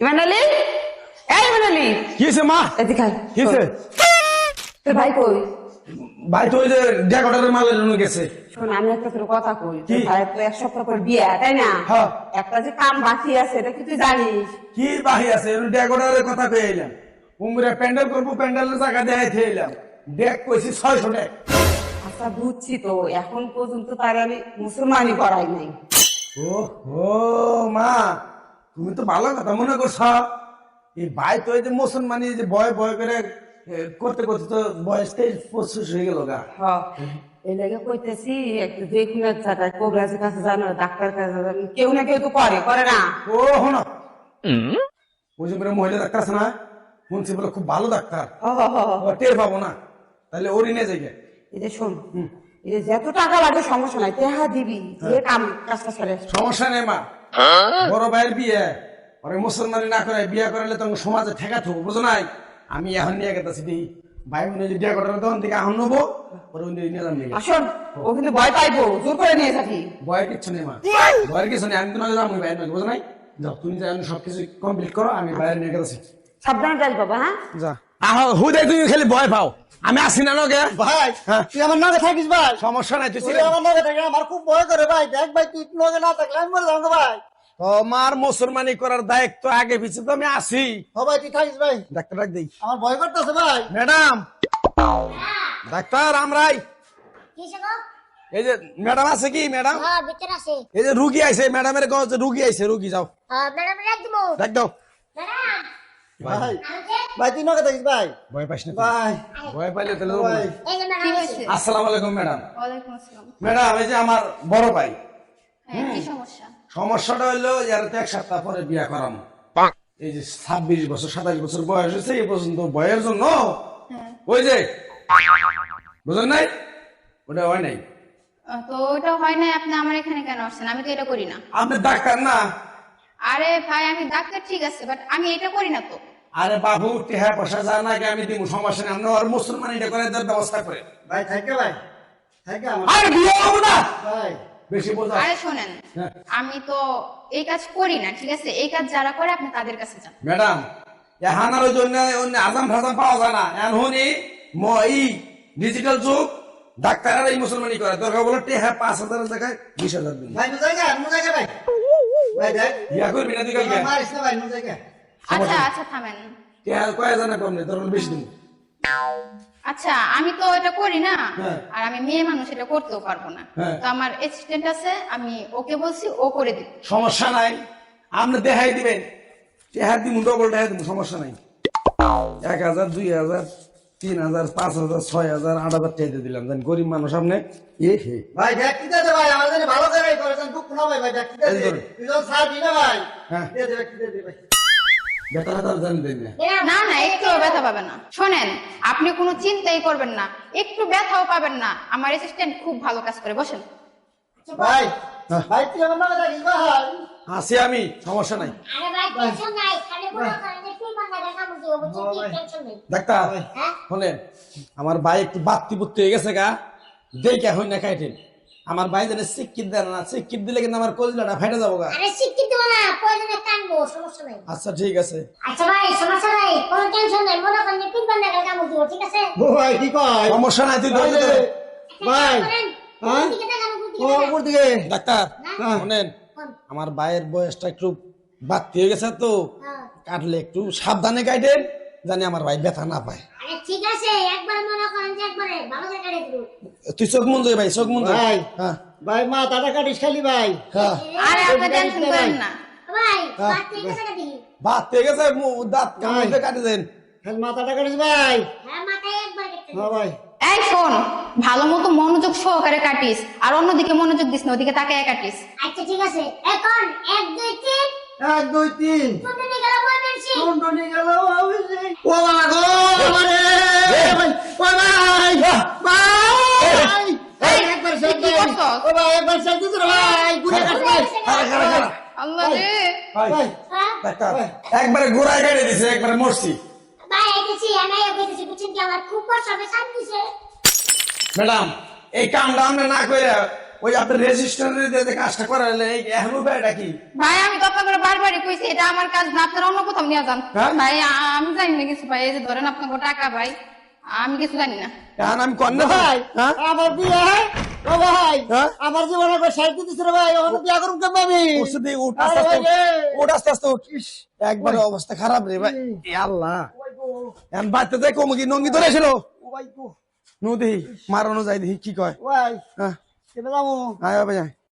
ইমান আলী এই ইমান আলী কি হয়েছে মা? এদিকে আয়। কি হয়েছে তোর ভাই কই? ভাই তো ওই যে ডেকোটারের মালের জন্য গেছে। শোন আমি একটা তোর কথা কই। কি? ভাইয়ের তো এক সপ্তাহ পর বিয়ে তাই না? হ্যাঁ। একটা যে কাম বাকি আছে এটা কি তুই জানিস? কি বাহি আছে? ডেকোটারের কথা কয়ে এলাম। উমরে প্যান্ডেল করব প্যান্ডেলের জায়গা দেখাই এলাম। ডেক কইছি ছয়শো ডেক আচ্ছা বুঝছি তো। এখন পর্যন্ত তার আমি মুসলমানই করাই নাই। ও ও মা! তুমি তো ভালো কথা মনে করছ। এই ভাই তো এই যে মুসলমানি যে ভয় ভয় করে করতে করতে তো বয়স তেইশ পঁচিশ হয়ে গেল গা। এই লেগে কইতেছি একটু যে কোনো জায়গায় কবিরাজের কাছে জানো ডাক্তার কাছে জানো কেউ না কেউ তো করে করে না। ও হন ওই যে মহিলা ডাক্তার আছে না শুনছি বলে খুব ভালো ডাক্তার। টের পাবো না। তাহলে ওরই নিয়ে যাই এই যে শোন এই যে যত টাকা লাগে সমস্যা নাই তেহা দিবি যে কাম কাজটা সেরে। সমস্যা নেই মা। বড় ভাইয়ের বিয়ে ওরে মুসলমানি না করে বিয়ে করালে তখন সমাজে ঠেকা থাকব বুঝো নাই? আমি এখন নিয়ে গেতেছি দিই ভাই বোনে যদি বিয়ে করার তখন থেকে এখন নেব ওরে ওই নিয়ে যাম নিয়ে আসুন ও কিন্তু ভয় পাইবো জোর করে নিয়ে যাবি ভয়ের কিচ্ছু নেই মা। ভয়ের কিছু নেই আমি তো নজর আমি ভাই নয় বুঝো নাই? যাও তুমি যাই সবকিছু কমপ্লিট করো আমি বাইরে নিয়ে গেছি সাবধানে যাই বাবা হ্যাঁ? যা। আহ হুদে তুমি খালি ভয় পাও। আমি আসি না নগে ভাই হ্যাঁ। তুই আমার নগে থাকিস ভাই। সমস্যা নাই তুই তুই আমার নগে থাকিস আমার খুব ভয় করে ভাই। দেখ ভাই তুই নগে না থাকলে আমি মরে যাব ভাই। তোমার মুসলমানি করার দায়িত্ব আগে পিছিয়ে তো আমি আসি ও ভাই তুই থাকিস ভাই। ডাক্তার ডাক দিই। আমার ভয় করতেছে ভাই। ম্যাডাম। ডাক্তার আমরাই? এই যে ম্যাডাম আছে কি ম্যাডাম? হ্যাঁ, ভিতরে আছে। এই যে রুগী আইছে ম্যাডামের কাছে রুগী আইছে রুগী যাও। হ্যাঁ, ম্যাডাম ডাক ডাক দাও। ম্যাডাম, ভাই। ভাই তুই নগে থাকিস ভাই? ভয় পাইস না ভাই। ভয় পাইলে তাহলে। আসসালামু আলাইকুম ম্যাডাম। ওয়ালাইকুম আসসালাম। ম্যাডাম এই যে আমার বড় ভাই। হ্যাঁ কি সমস্যা? সমস্যাটা হইল এর তো এক সপ্তাহ পরে বিয়া করাম। এই যে ছাব্বিশ বছর সাতাশ বছর বয়স হয়েছে এই পর্যন্ত বয়ের জন্য? হ্যাঁ। ওই যে বুঝলেন নাই? ওটা হয় নাই? তো ওটা হয় না আপনি আমার এখানে কেন আসছেন? আমি তো এটা করি না। আপনি ডাক্তার না? আরে ভাই আমি ডাক্তার ঠিক আছে বাট আমি এটা করি না তো। আরে বাবু টেহা পয়সা যা না আমি দিব সমস্যা নেই আমরা আর মুসলমান এটা করে দেওয়ার ব্যবস্থা করে। ভাই থাকে ভাই। থাকে আমার। আরে বিয়ে হব না! ভাই। বেশি বোঝা। আরে শোনেন হ্যাঁ। আমি তো এই কাজ করি না ঠিক আছে? এই কাজ যারা করে আপনি তাদের কাছে যান। ম্যাডাম এহানার ওই জন্য অন্য আজাম ফাজাম পাওয়া যায় না। এখন ই ম ই ডিজিটাল যুগ ডাক্তার এই মুসলমানি করে। দরকার বলে টেহা পাঁচ হাজারের জায়গায় বিশ হাজার দিন। ভাই নু জায়গা ভাই। ভাই দেখ। বিয়া করবি না তুই কালকে মারিস না ভাই নু জায়গা আচ্ছা আচ্ছা থামেন। টেহা কয় জানা কম নেই তোর বেশি দিন। আচ্ছা আমি তো এটা করি না হ্যাঁ। আর আমি মেয়ে মানুষ এটা করতেও পারব না। হ্যাঁ। তো আমার অ্যাসিস্ট্যান্ট আছে আমি ওকে বলছি ও করে দিবে। সমস্যা নাই। আপনি দেখাই দিবেন। দিব ডবল দিব সমস্যা নাই। এক হাজার দুই হাজার তিন হাজার পাঁচ হাজার ছয় হাজার আট হাজার দিয়ে দিলাম। জান গরিব মানুষ আপনি? এ হে। ভাই দে ভাই আমার ভালো করে করেছেন খুব না ভাই ভাই দেখ কি দে। ভাই? হ্যাঁ। দে ভাই। না। না না একটু ব্যথা পাবেন না। শোনেন আপনি কোনো চিন্তাই করবেন না। একটু ব্যথাও পাবেন না। আমার অ্যাসিস্ট্যান্ট খুব ভালো কাজ করে বসেন। ভাই হ্যাঁ। ভাই তুই আমার ভাই আছি আমি সমস্যা নাই। ডাক্তার হ্যাঁ? শোনেন আমার ভাই একটু বাত্তি বুত্তি হয়ে গেছে গা। দেখে হই না খাইটেন। আমার ভাই জানে সিক্কির দেন না সিক্কির দিলে কিন্তু আমার কলিজাটা ফেটে যাব গা। আরে শিক্ষিত না, কানবো, সমস্যা নাই। আচ্ছা ঠিক আছে আচ্ছা ভাই, সমস্যা নাই, কোনো টেনশন নাই। মনে করেন যে তুই বান্দা দেখা বুঝি, ঠিক আছে? ও ভাই কি কয় সমস্যা নাই তুই ভাই ধৈর্য ধরে। ভাই হ্যাঁ? ও উপর দিকে ডাক্তার হ্যাঁ। শোনেন আমার ভাইয়ের বয়সটা একটু বাড়তি হয়ে গেছে তো হ্যাঁ। কাটলে একটু সাবধানে কাটেন জানি আমার ভাই ব্যথা না পায় আরে ঠিক আছে, একবার মনে করেন যে একবারে ভালো করে কেটে দিবো। তুই চোখ মুন ভাই চোখ মুন ভাই। হ্যাঁ ভাই মা টাটা কাটিস খালি ভাই হ্যাঁ আরে আপনি টেনশন করেন না ভাই, হ্যাঁ, থেকে হয়ে গেছে দাঁত কামড়ে কাটি দেন। খালি মাথাটা কাটিস ভাই। হ্যাঁ, মাথায় একবার কেটে হ্যাঁ ভাই। এই শোন ভালো মতো মনোযোগ সহকারে কাটিস আর অন্যদিকে মনোযোগ দিস না ওদিকে তাকায় কাটিস। আচ্ছা ঠিক আছে। এখন এক দুই তিন। এক দুই তিন? ও বাবা গো আমারে। ও ভাই ভাই একবার করছস? ও ভাই একবার শেখ দিতে ভাই গুড়ে কাট ভাই আল্লাহ রে। হ্যাঁ? একবারে গোড়ায় গাড়ি দিছে একবারে মরছি। আমি আইতেছি বুঝছেন কি? আমার খুব কষ্ট হবে শান্তি দিছে। ম্যাডাম এই কামটা আমরা না করে ওই আপনার রেজিস্ট্রারে কাজটা করালে এখন উপায়টা কি? ভাই আমি তো আপনাকে বারবারই কইছি এটা আমার কাজ না আপনারা অন্য কোথাও নিয়ে যান। হ্যাঁ? ভাই আমি জানি না কিছু ভাই এই যে ধরেন আপনাকে টাকা ভাই আমি কিছু জানি না। আমি কন্যা ভাই হ্যাঁ? আমার বিয়ে ও ভাই হ্যাঁ? আমার জীবনে একবার সাহিত্য দিচ্ছে রে ভাই ওখানে বিয়ে করুন কেমন আমি? উঠছে উঠ আস্তে আস্তে উঠ আস্তে আস্তে উঠ। ইস, একবারে অবস্থা খারাপ রে ভাই। এ আল্লাহ। এখন বাড়তে যাই কমু কি নঙ্গি গো। মারানো যায় দেখি কি কয়। ভাই হ্যাঁ। যাব।